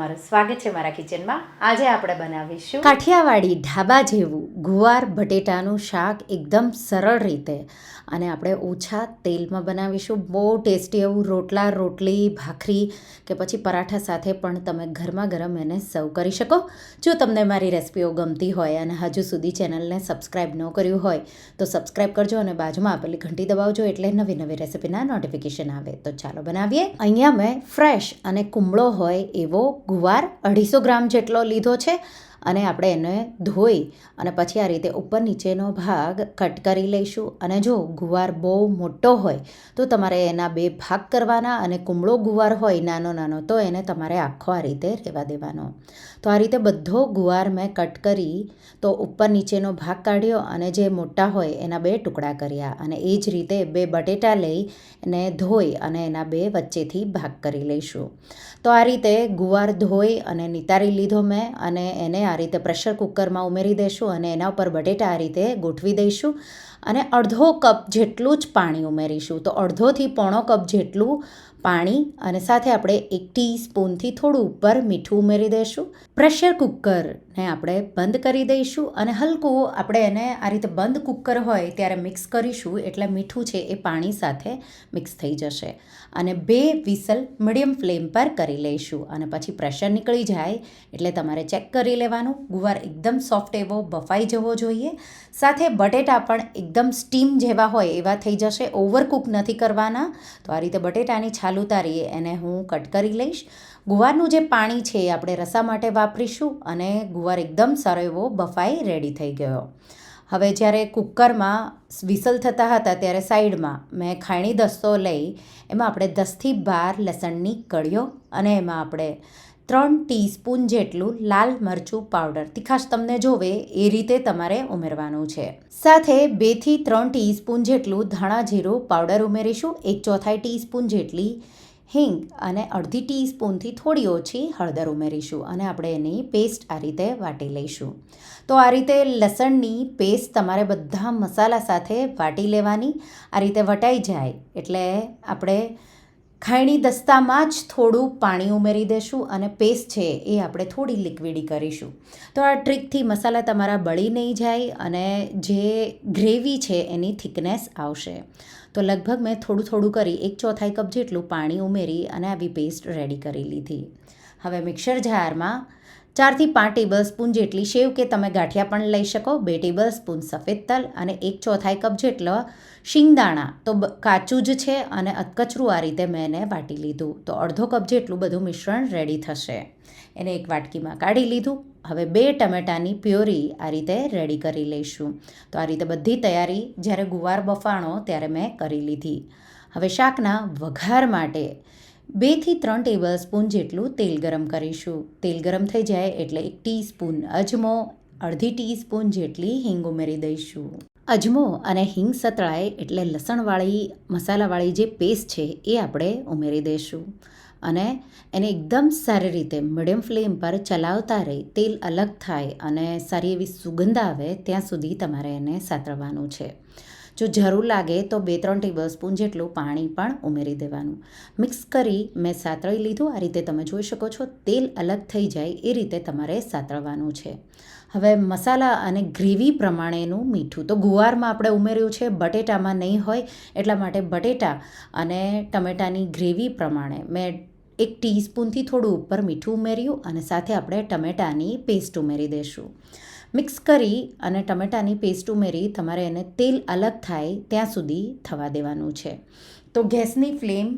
તમારું સ્વાગત છે મારા કિચનમાં. આજે આપણે બનાવીશું કાઠિયાવાડી ઢાબા જેવું ગુવાર બટેટાનું શાક એકદમ સરળ રીતે. અને આપણે ઓછા તેલમાં બનાવીશું. બહુ ટેસ્ટી એવું રોટલા, રોટલી, ભાખરી કે પછી પરાઠા સાથે પણ તમે ગરમા ગરમ એને સર્વ કરી શકો. જો તમને મારી રેસિપીઓ ગમતી હોય અને હજુ સુધી ચેનલને સબસ્ક્રાઈબ ન કર્યું હોય, તો સબસ્ક્રાઈબ કરજો અને બાજુમાં આપેલી ઘંટી દબાવજો એટલે નવી નવી રેસિપીના નોટિફિકેશન આવે. તો ચાલો બનાવીએ. અહીંયા મેં ફ્રેશ અને કુમળો હોય એવો ગુવાર અઢીસો ગ્રામ જેટલો લીધો છે. અને આપણે એને ધોઈ અને પછી આ રીતે ઉપર નીચેનો ભાગ કટ કરી લઈશું. અને જો ગુવાર બહુ મોટો હોય, તો તમારે એના બે ભાગ કરવાના અને કુમળો ગુવાર હોય નાનો નાનો, તો એને તમારે આખો આ રીતે રહેવા દેવાનો. તો આ રીતે બધો ગુવાર મેં કટ કરી, તો ઉપર નીચેનો ભાગ કાઢ્યો અને જે મોટા હોય એના બે ટુકડા કર્યા. અને એ જ રીતે બે બટેટા લઈ એને ધોઈ અને એના બે વચ્ચેથી ભાગ કરી લઈશું. તો આ રીતે ગુવાર ધોઈ અને નિતારી લીધો મેં અને એને આ રીતે પ્રેશર કુકરમાં ઉમેરી દઈશું અને એના ઉપર બટેટા આ રીતે ગોઠવી દઈશું અને અડધો કપ જેટલું જ પાણી ઉમેરીશું. તો અડધોથી પોણો કપ જેટલું પાણી અને સાથે આપણે એક ટીસ્પૂનથી થોડું ઉપર મીઠું ઉમેરી દઈશું. પ્રેશર કુકરને આપણે બંધ કરી દઈશું અને હલકું આપણે એને આ રીતે બંધ કુકર હોય ત્યારે મિક્સ કરીશું એટલે મીઠું છે એ પાણી સાથે મિક્સ થઈ જશે. અને બે વિસલ મીડિયમ ફ્લેમ પર કરી લઈશું અને પછી પ્રેશર નીકળી જાય એટલે તમારે ચેક કરી લેવાનું. ગુવાર એકદમ સોફ્ટ એવો બફાઈ જવો જોઈએ. સાથે બટેટા પણ એકદમ સ્ટીમ જેવા હોય એવા થઈ જશે. ઓવરકુક નથી કરવાના. તો આ રીતે બટેટાની છાલ ઉતારી એને હું કટ કરી લઈશ. ગુવારનું જે પાણી છે એ આપણે રસા માટે વાપરીશું અને ગુવાર એકદમ સારો એવો બફાઈ રેડી થઈ ગયો. હવે જ્યારે કુકરમાં વિસલ થતા હતા ત્યારે સાઈડમાં મેં ખાયણી દસ્તો લઈ એમાં આપણે દસથી બાર લસણની કળીઓ અને એમાં આપણે ત્રણ ટીસ્પૂન જેટલું લાલ મરચું પાવડર તીખાશ તમને જોવે એ રીતે તમારે ઉમેરવાનું છે. સાથે બેથી ત્રણ ટીસ્પૂન જેટલું ધાણા જીરું પાવડર ઉમેરીશું, એક ચોથાઈ ટીસ્પૂન જેટલી હિંગ અને અડધી ટીસ્પૂનથી થોડી ઓછી હળદર ઉમેરીશું અને આપણે એની પેસ્ટ આ રીતે વાટી લઈશું. તો આ રીતે લસણની પેસ્ટ તમારે બધા મસાલા સાથે વાટી લેવાની. આ રીતે વટાઈ જાય એટલે આપણે ખાયણી દસ્તામાં જ થોડું પાણી ઉમેરી દઈશું અને પેસ્ટ છે એ આપણે થોડી લિક્વિડી કરીશું. તો આ ટ્રીકથી મસાલા તમારા બળી નહીં જાય અને જે ગ્રેવી છે એની થિકનેસ આવશે. તો લગભગ મેં થોડું થોડું કરી એક ચોથાઈ કપ જેટલું પાણી ઉમેરી અને આવી પેસ્ટ રેડી કરી લીધી. હવે મિક્સર જારમાં ચારથી પાંચ ટેબલ સ્પૂન જેટલી શેવ કે તમે ગાંઠિયા પણ લઈ શકો, બે ટેબલ સ્પૂન સફેદ તલ અને એક ચોથાઈ કપ જેટલો શિંગદાણા. તો કાચું જ છે અને અધકચરું આ રીતે મેં એને વાટી લીધું. તો અડધો કપ જેટલું બધું મિશ્રણ રેડી થશે. એને એક વાટકીમાં કાઢી લીધું. હવે બે ટમેટાની પ્યોરી આ રીતે રેડી કરી લઈશું. તો આ રીતે બધી તૈયારી જ્યારે ગુવાર બફાણો ત્યારે મેં કરી લીધી. હવે શાકના વઘાર માટે બેથી ત્રણ ટેબલ સ્પૂન જેટલું તેલ ગરમ કરીશું. તેલ ગરમ થઈ જાય એટલે એક ટીસ્પૂન અજમો, અડધી ટીસ્પૂન જેટલી હિંગ ઉમેરી દઈશું. અજમો અને હિંગ સતળાય એટલે લસણવાળી, મસાલાવાળી જે પેસ્ટ છે એ આપણે ઉમેરી દઈશું. અને એને એકદમ સારી રીતે મીડિયમ ફ્લેમ પર ચલાવતા રહી તેલ અલગ થાય અને સારી એવી સુગંધ આવે ત્યાં સુધી તમારે એને સાતરવાનું છે. જો જરૂર લાગે તો બે ત્રણ ટેબલ સ્પૂન જેટલું પાણી પણ ઉમેરી દેવાનું. મિક્સ કરી મેં સાતળી લીધું. આ રીતે તમે જોઈ શકો છો, તેલ અલગ થઈ જાય એ રીતે તમારે સાતળવાનું છે. હવે મસાલા અને ગ્રેવી પ્રમાણેનું મીઠું. તો ગુવારમાં આપણે ઉમેર્યું છે, બટેટામાં નહીં હોય, એટલા માટે બટેટા અને ટમેટાની ગ્રેવી પ્રમાણે. મેં એક ટીસ્પૂનથી થોડું ઉપર મીઠું ઉમેર્યું અને સાથે આપણે ટમેટાની પેસ્ટ ઉમેરી દઈશું મિક્સ કરી અને ટમેટાની પેસ્ટ ઉમેરી તમારે એને તેલ અલગ થાય ત્યાં સુધી થવા દેવાનું છે. તો ગેસની ફ્લેમ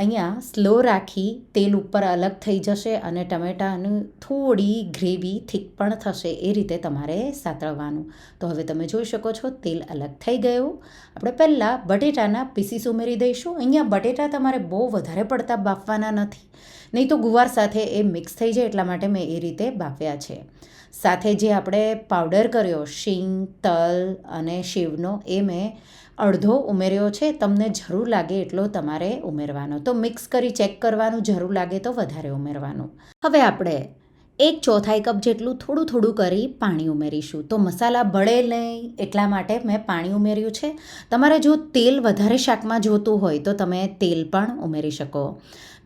અહીંયા સ્લો રાખી તેલ ઉપર અલગ થઈ જશે અને ટમેટાનું થોડી ગ્રેવી થીક પણ થશે એ રીતે તમારે સાતળવાનું. તો હવે તમે જોઈ શકો છો તેલ અલગ થઈ ગયું. આપણે પહેલાં બટેટાના પીસીસ ઉમેરી દઈશું. અહીંયા બટેટા તમારે બહુ વધારે પડતા બાફવાના નથી. નહીં તો ગુવાર સાથે એ મિક્સ થઈ જાય એટલા માટે મેં એ રીતે બાફ્યા છે. સાથે જે આપણે પાવડર કર્યો, શીંગ, તલ અને શેવનો, એ મેં અડધો ઉમેર્યો છે. તમને જરૂર લાગે એટલો તમારે ઉમેરવાનો. તો મિક્સ કરી ચેક કરવાનું, જરૂર લાગે તો વધારે ઉમેરવાનું. હવે આપણે એક ચોથાઈ કપ જેટલું થોડું થોડું કરી પાણી ઉમેરીશું. તો મસાલા બળે નહીં એટલા માટે મેં પાણી ઉમેર્યું છે. તમારે જો તેલ વધારે શાકમાં જોતું હોય તો તમે તેલ પણ ઉમેરી શકો.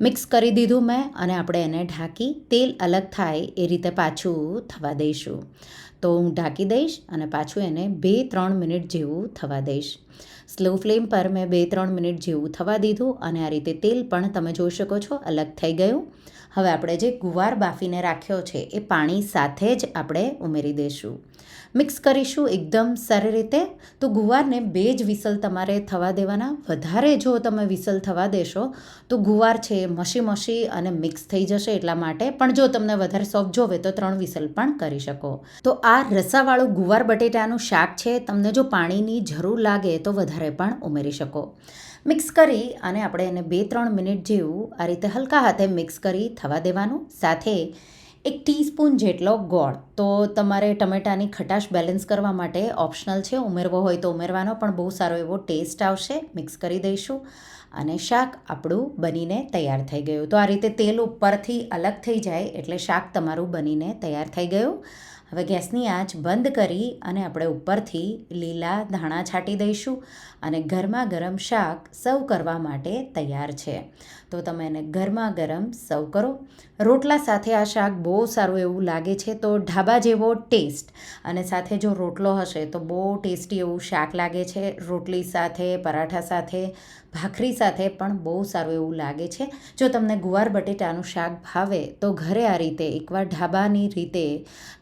મિક્સ કરી દીધું મેં અને આપણે એને ઢાંકી તેલ અલગ થાય એ રીતે પાછું થવા દઈશું. તો હું ઢાંકી દઈશ અને પાછું એને બે ત્રણ મિનિટ જેવું થવા દઈશ. સ્લો ફ્લેમ પર મેં બે ત્રણ મિનિટ જેવું થવા દીધું અને આ રીતે તેલ પણ તમે જોઈ શકો છો, અલગ થઈ ગયું. હવે આપણે જે ગુવાર બાફીને રાખ્યો છે, એ પાણી સાથે જ આપણે ઉમેરી દઈશું. મિક્સ કરીશું એકદમ સારી રીતે. તો ગુવારને બે જ વિસલ તમારે થવા દેવાના. વધારે જો તમે વિસલ થવા દેશો, તો ગુવાર છે મસી મસી અને મિક્સ થઈ જશે એટલા માટે. પણ જો તમને વધારે સોફ્ટ જોવે તો ત્રણ વિસલ પણ કરી શકો. તો આ રસાવાળું ગુવાર બટેટાનું શાક છે. તમને જો પાણીની જરૂર લાગે તો વધારે પણ ઉમેરી શકો. મિક્સ કરી અને આપણે એને બે ત્રણ મિનિટ જેવું આ રીતે હલકા હાથે મિક્સ કરી થવા દેવાનું. સાથે એક ટીસ્પૂન જેટલો ગોળ. તો તમારે ટમેટાની ખટાશ બેલેન્સ કરવા માટે ઓપ્શનલ છે. ઉમેરવો હોય તો ઉમેરવાનો, પણ બહુ સારો એવો ટેસ્ટ આવશે. મિક્સ કરી દઈશું અને શાક આપણું બનીને તૈયાર થઈ ગયું. તો આ રીતે તેલ ઉપરથી અલગ થઈ જાય એટલે શાક તમારું બનીને તૈયાર થઈ ગયું. હવે ગેસની આંચ બંધ કરી અને આપણે ઉપરથી લીલા ધાણા છાંટી દઈશું અને ગરમા ગરમ શાક સર્વ કરવા માટે તૈયાર છે. તો તમે એને ગરમા ગરમ સર્વ કરો. રોટલા સાથે આ શાક બહુ સારું એવું લાગે છે તો ઢાબા જેવો ટેસ્ટ. અને સાથે જો રોટલો હશે તો બહુ ટેસ્ટી એવું શાક લાગે છે. રોટલી સાથે, પરાઠા સાથે, ભાખરી સાથે પણ બહુ સારું એવું લાગે છે. જો તમને ગુવાર બટેટાનું શાક ભાવે તો ઘરે આ રીતે એકવાર ઢાબાની રીતે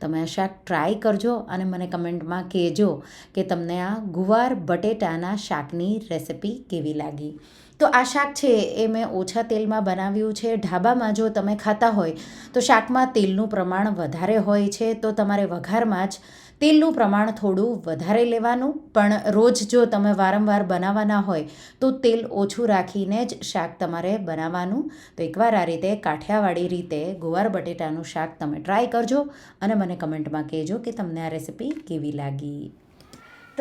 તમે આ શાક ટ્રાય કરજો અને મને કમેન્ટમાં કહેજો કે તમને આ ગુવાર બટેટાના શાકની રેસિપી કેવી લાગી. તો આ શાક છે એ મેં ઓછા તેલમાં બનાવ્યું છે. ઢાબામાં જો તમે ખાતા હોય તો શાકમાં તેલનું પ્રમાણ વધારે હોય છે. તો તમારે વઘારમાં જ તેલનું પ્રમાણ થોડું વધારે લેવાનું. પણ રોજ જો તમે વારંવાર બનાવવાના હોય તો તેલ ઓછું રાખીને જ શાક તમારે બનાવવાનું. તો એકવાર આ રીતે કાઠિયાવાડી રીતે ગુવાર બટેટાનું શાક તમે ટ્રાય કરજો અને મને કમેન્ટમાં કહેજો કે તમને આ રેસિપી કેવી લાગી.